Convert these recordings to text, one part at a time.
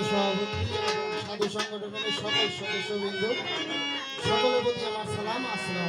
সভাপতি এবং সাধু সংগঠনের সকল সদস্যবৃন্দ সকলের প্রতি আমার সালাম আসসালাম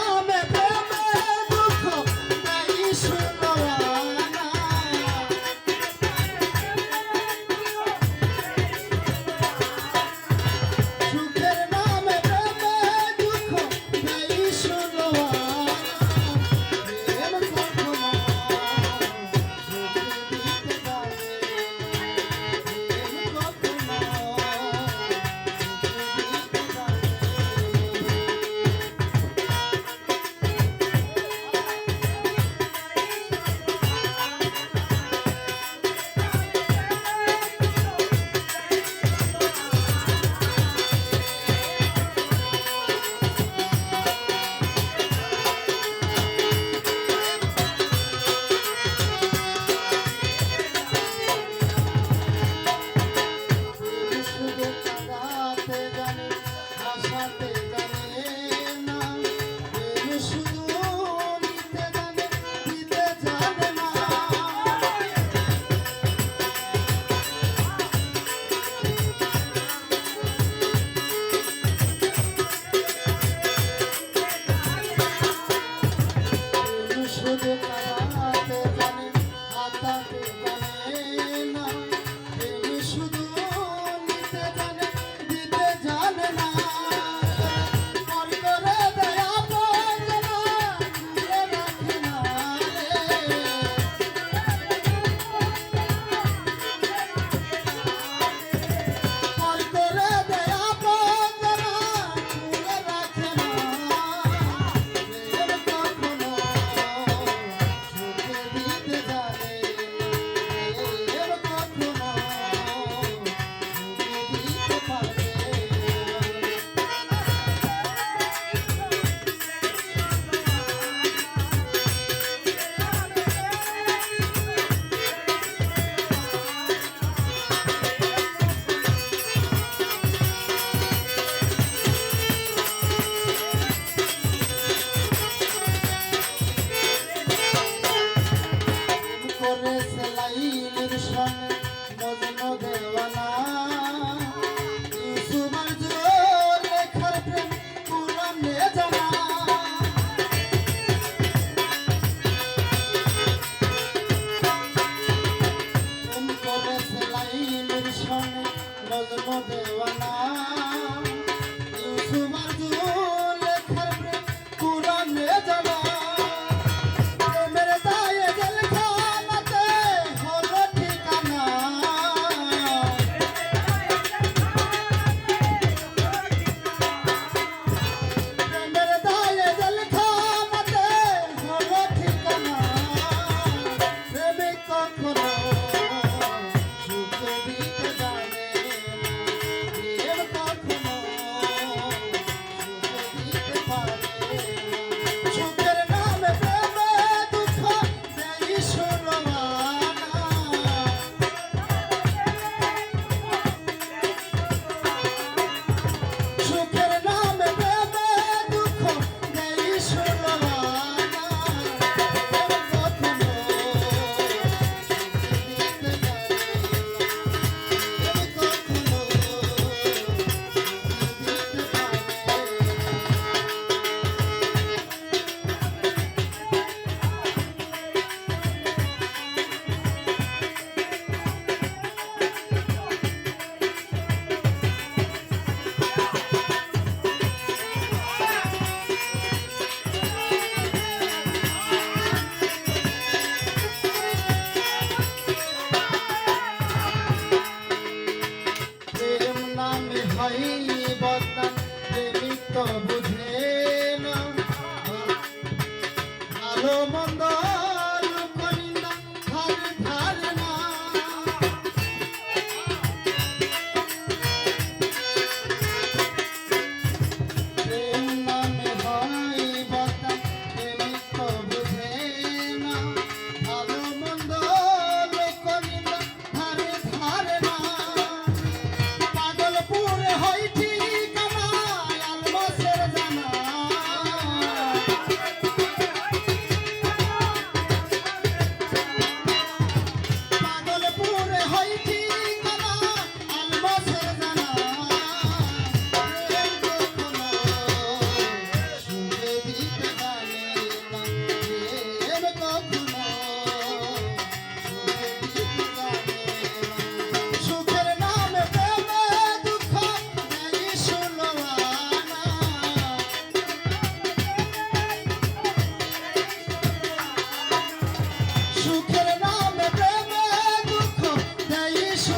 नहीं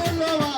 உள்ளவா